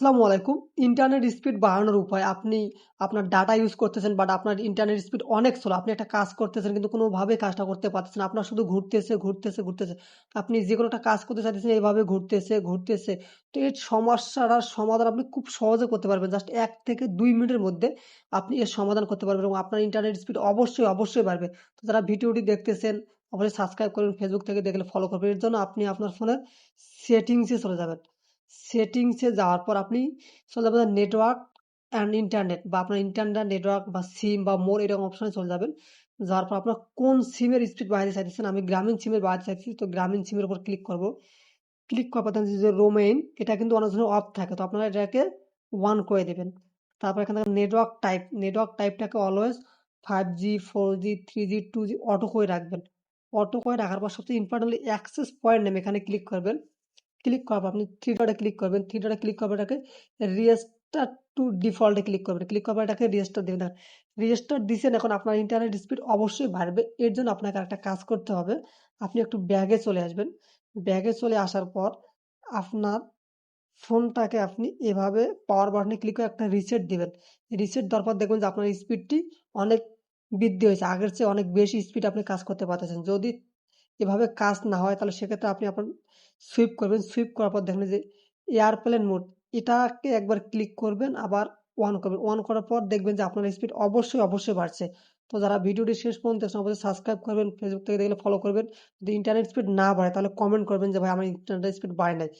আসসালামু আলাইকুম। Internet speed বাড়ানোর উপায় আপনি আপনার ডাটা ইউজ করতেছেন বাট আপনার ইন্টারনেট স্পিড অনেক স্লো। আপনি একটা কাজ করতেছেন কিন্তু কোনোভাবেই কাজটা করতে পারতেছেন আপনার শুধু ঘুরতেছে, ঘুরতেছে, ঘুরতেছে। আপনি যে কোনো একটা কাজ করতে চাইতেছেন এভাবে ঘুরতেছে, ঘুরতেছে। তো এই সমস্যাটার সমাধান আপনি খুব সহজে করতে পারবেন। জাস্ট এক থেকে দুই মিনিটের মধ্যে আপনি এর সমাধান করতে পারবেন এবং আপনার ইন্টারনেট স্পিড অবশ্যই, অবশ্যই বাড়বে। তো যারা ভিডিওটি দেখতেছেন অবশ্যই সাবস্ক্রাইব করবেন। ফেসবুক থেকে দেখলে ফলো করবেন। এর জন্য আপনি আপনার ফোনের সেটিংসে চলে যাবেন। সেটিংসে যাওয়ার পর আপনি চলে যাবেন নেটওয়ার্ক অ্যান্ড ইন্টারনেট বা আপনার ইন্টারনেট নেটওয়ার্ক বা সিম বা মোর এরকম অপশনে চলে যাবেন। যাওয়ার পর আপনার কোন সিমের স্পিড বাড়াতে চাইতেছেন, আমি গ্রামীণ সিমের বাড়াতে চাইছি তো গ্রামীণ সিমের উপর ক্লিক করব। ক্লিক করার পর যে রোমেইন এটা কিন্তু অনেক সময় অফ থাকে। তো আপনারা এটাকে ওয়ান করে দিবেন। তারপর এখানে network type, network টাইপটাকে always 5G, 4G, 3G, 2G auto করে রাখবেন। অটো করে রাখার পর সবচেয়ে ইম্পোর্টেন্টলি অ্যাক্সেস পয়েন্ট নেম এখানে ক্লিক করবেন। ক্লিক করার আপনি থ্রি ডটে ক্লিক করবেন। থ্রি ডটে ক্লিক পর এটাকে রিস্টার টু ডিফল্টে ক্লিক করবেন। ক্লিক পর এটাকে রিস্টার দেবেন দেখেন রিস্টার দিছেন এখন আপনার ইন্টারনেট স্পিড অবশ্যই বাড়বে। এর জন্য আপনাকে আরেকটা কাজ করতে হবে। আপনি একটু ব্যাগে চলে আসবেন। ব্যাগে চলে আসার পর আপনার ফোনটাকে আপনি এভাবে পাওয়ার বাটনে ক্লিক করে একটা রিসেট দিবেন। রিসেট দেওয়ার পর দেখবেন যে আপনার স্পিডটি অনেক বৃদ্ধি হয়েছে। আগের চেয়ে অনেক বেশি স্পিড আপনি কাজ করতে পারতেছেন। যদি এভাবে কাজ না হয় তাহলে সেক্ষেত্রে আপনি আপনার সুইপ করবেন। সুইপ করার পর দেখবেন যে এয়ারপ্লেন মোড এটাকে একবার ক্লিক করবেন আবার অন করবেন। অন করার পর দেখবেন যে আপনার স্পিড অবশ্যই, অবশ্যই বাড়ছে। তো যারা ভিডিওটি শেষ পর্যন্ত অবশ্যই সাবস্ক্রাইব করবেন। ফেসবুক থেকে দেখলে ফলো করবেন। যদি ইন্টারনেট স্পিড না বাড়ে তাহলে কমেন্ট করবেন যে ভাই আমার ইন্টারনেট স্পিড বাড়ে নাই।